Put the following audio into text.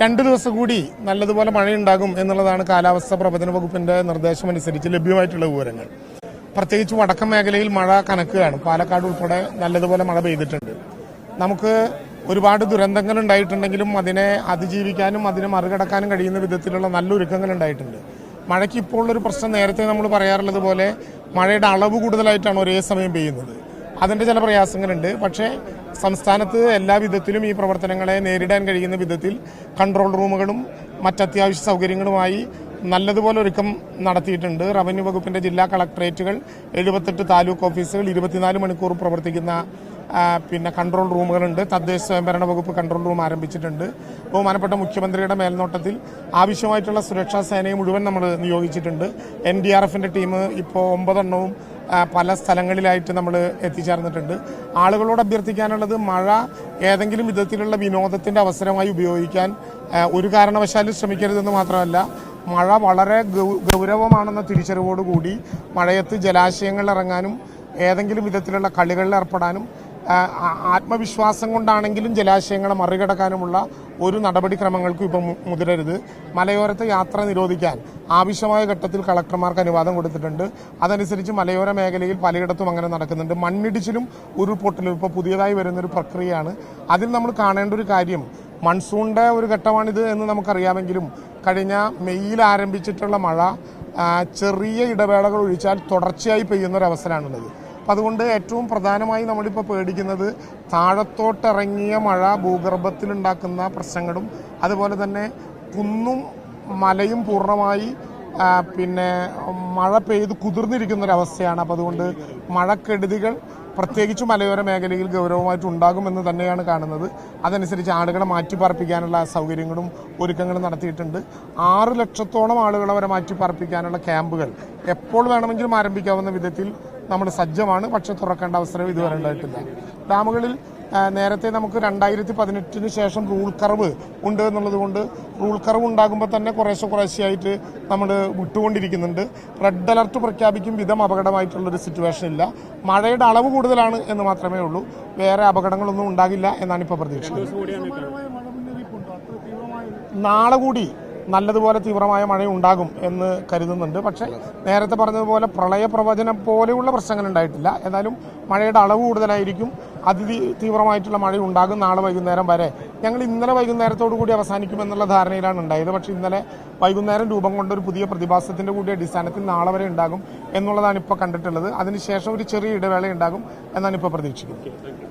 രണ്ട് ദിവസം കൂടി നല്ലതുപോലെ മഴയുണ്ടാകും എന്നുള്ളതാണ് കാലാവസ്ഥാ പ്രവചന വകുപ്പിന്റെ നിർദ്ദേശമനുസരിച്ച് ലഭ്യമായിട്ടുള്ള വിവരങ്ങൾ. പ്രത്യേകിച്ച് വടക്കൻ മേഖലയിൽ മഴ കനക്കുകയാണ്. പാലക്കാട് ഉൾപ്പെടെ നല്ലതുപോലെ മഴ പെയ്തിട്ടുണ്ട്. നമുക്ക് ഒരുപാട് ദുരന്തങ്ങൾ ഉണ്ടായിട്ടുണ്ടെങ്കിലും അതിനെ അതിജീവിക്കാനും അതിനെ മറികടക്കാനും കഴിയുന്ന വിധത്തിലുള്ള നല്ല ഒരുക്കങ്ങൾ ഉണ്ടായിട്ടുണ്ട്. മഴയ്ക്ക് ഇപ്പോൾ ഒരു പ്രശ്നം നേരത്തെ നമ്മൾ പറയാറുള്ളത് പോലെ മഴയുടെ അളവ് കൂടുതലായിട്ടാണ് ഒരേ സമയം പെയ്യുന്നത്. അതിന്റെ ചില പ്രയാസങ്ങളുണ്ട്. പക്ഷേ സംസ്ഥാനത്ത് എല്ലാ വിധത്തിലും ഈ പ്രവർത്തനങ്ങളെ നേരിടാൻ കഴിയുന്ന വിധത്തിൽ കൺട്രോൾ റൂമുകളും മറ്റത്യാവശ്യ സൗകര്യങ്ങളുമായി നല്ലതുപോലെ ഒരുക്കം നടത്തിയിട്ടുണ്ട്. റവന്യൂ വകുപ്പിന്റെ ജില്ലാ കളക്ടറേറ്റുകൾ എഴുപത്തെട്ട് താലൂക്ക് ഓഫീസുകൾ ഇരുപത്തിനാല് മണിക്കൂർ പ്രവർത്തിക്കുന്ന പിന്നെ കൺട്രോൾ റൂമുകളുണ്ട്. തദ്ദേശ സ്വയംഭരണ വകുപ്പ് കൺട്രോൾ റൂം ആരംഭിച്ചിട്ടുണ്ട്. ബഹുമാനപ്പെട്ട മുഖ്യമന്ത്രിയുടെ മേൽനോട്ടത്തിൽ ആവശ്യമായിട്ടുള്ള സുരക്ഷാ സേനയെ മുഴുവൻ നമ്മൾ നിയോഗിച്ചിട്ടുണ്ട്. എൻ ഡി ആർ എഫിന്റെ ടീം ഇപ്പോൾ ഒമ്പതെണ്ണവും പല സ്ഥലങ്ങളിലായിട്ട് നമ്മൾ എത്തിച്ചേർന്നിട്ടുണ്ട്. ആളുകളോട് അഭ്യർത്ഥിക്കാനുള്ളത് മഴ ഏതെങ്കിലും വിധത്തിലുള്ള വിനോദത്തിന്റെ അവസരമായി ഉപയോഗിക്കാൻ ഒരു കാരണവശാലും ശ്രമിക്കരുതെന്ന് മാത്രമല്ല മഴ വളരെ ഗൗരവമാണെന്ന തിരിച്ചറിവോടുകൂടി മഴയത്ത് ജലാശയങ്ങളിൽ ഇറങ്ങാനും ഏതെങ്കിലും വിധത്തിലുള്ള കളികളിൽ ഏർപ്പെടാനും ആത്മവിശ്വാസം കൊണ്ടാണെങ്കിലും ജലാശയങ്ങളെ മറികടക്കാനുമുള്ള ഒരു നടപടിക്രമങ്ങൾക്കും ഇപ്പം മുതിരരുത്. മലയോരത്തെ യാത്ര നിരോധിക്കാൻ ആവശ്യമായ ഘട്ടത്തിൽ കളക്ടർമാർക്ക് അനുവാദം കൊടുത്തിട്ടുണ്ട്. അതനുസരിച്ച് മലയോര മേഖലയിൽ പലയിടത്തും അങ്ങനെ നടക്കുന്നുണ്ട്. മണ്ണിടിച്ചിലും ഉരുൾപൊട്ടലും ഇപ്പോൾ പുതിയതായി വരുന്നൊരു പ്രക്രിയയാണ്. അതിൽ നമ്മൾ കാണേണ്ട ഒരു കാര്യം മൺസൂണിന്റെ ഒരു ഘട്ടമാണിത് എന്ന് നമുക്കറിയാമെങ്കിലും കഴിഞ്ഞ മെയ്യിൽ ആരംഭിച്ചിട്ടുള്ള മഴ ചെറിയ ഇടവേളകൾ ഒഴിച്ചാൽ തുടർച്ചയായി പെയ്യുന്ന ഒരു അപ്പം അതുകൊണ്ട് ഏറ്റവും പ്രധാനമായി നമ്മളിപ്പോൾ പേടിക്കുന്നത് താഴത്തോട്ടിറങ്ങിയ മഴ ഭൂഗർഭത്തിലുണ്ടാക്കുന്ന പ്രശ്നങ്ങളും അതുപോലെ തന്നെ കുന്നും മലയും പൂർണമായി പിന്നെ മഴ പെയ്ത് കുതിർന്നിരിക്കുന്ന ഒരു അവസ്ഥയാണ് അപ്പം അതുകൊണ്ട് മഴക്കെടുതികൾ പ്രത്യേകിച്ച് മലയോര മേഖലയിൽ ഗൗരവമായിട്ട് ഉണ്ടാകുമെന്ന് തന്നെയാണ് കാണുന്നത്. അതനുസരിച്ച് ആളുകളെ മാറ്റിപ്പാർപ്പിക്കാനുള്ള സൗകര്യങ്ങളും ഒരുക്കങ്ങളും നടത്തിയിട്ടുണ്ട്. ആറ് ലക്ഷത്തോളം ആളുകളെ വരെ മാറ്റിപ്പാർപ്പിക്കാനുള്ള ക്യാമ്പുകൾ എപ്പോൾ വേണമെങ്കിലും ആരംഭിക്കാവുന്ന വിധത്തിൽ നമ്മൾ സജ്ജമാണ്. പക്ഷെ തുറക്കേണ്ട അവസരം ഇതുവരെ ഉണ്ടായിട്ടില്ല. ഡാമുകളിൽ നേരത്തെ നമുക്ക് രണ്ടായിരത്തി പതിനെട്ടിന് ശേഷം റൂൾ കർവ് ഉണ്ട് എന്നുള്ളത് കൊണ്ട് റൂൾ കർവ് ഉണ്ടാകുമ്പോൾ തന്നെ കുറേശ്ശെ കുറേശ്ശെയായിട്ട് നമ്മൾ വിട്ടുകൊണ്ടിരിക്കുന്നുണ്ട്. റെഡ് അലർട്ട് പ്രഖ്യാപിക്കും വിധം അപകടമായിട്ടുള്ളൊരു സിറ്റുവേഷൻ ഇല്ല. മഴയുടെ അളവ് കൂടുതലാണ് എന്ന് മാത്രമേ ഉള്ളൂ. വേറെ അപകടങ്ങളൊന്നും ഉണ്ടാകില്ല എന്നാണ് ഇപ്പോൾ പ്രതീക്ഷിക്കുന്നത്. നാളെ കൂടി നല്ലതുപോലെ തീവ്രമായ മഴ ഉണ്ടാകും എന്ന് കരുതുന്നുണ്ട്. പക്ഷേ നേരത്തെ പറഞ്ഞതുപോലെ പ്രളയ പ്രവചനം പോലെയുള്ള പ്രശ്നങ്ങൾ ഉണ്ടായിട്ടില്ല. എന്നാലും മഴയുടെ അളവ് കൂടുതലായിരിക്കും. അതി തീവ്രമായിട്ടുള്ള മഴ ഉണ്ടാകും നാളെ വൈകുന്നേരം വരെ. ഞങ്ങൾ ഇന്നലെ വൈകുന്നേരത്തോടു കൂടി അവസാനിക്കുമെന്നുള്ള ധാരണയിലാണ് ഉണ്ടായത്. പക്ഷേ ഇന്നലെ വൈകുന്നേരം രൂപം കൊണ്ട ഒരു പുതിയ പ്രതിഭാസത്തിന്റെ കൂടി അടിസ്ഥാനത്തിൽ നാളെ വരെ ഉണ്ടാകും എന്നുള്ളതാണ് ഇപ്പോൾ കണ്ടിട്ടുള്ളത്. അതിനുശേഷം ഒരു ചെറിയ ഇടവേള ഉണ്ടാകും എന്നാണ് ഇപ്പോൾ പ്രതീക്ഷിക്കുന്നത്.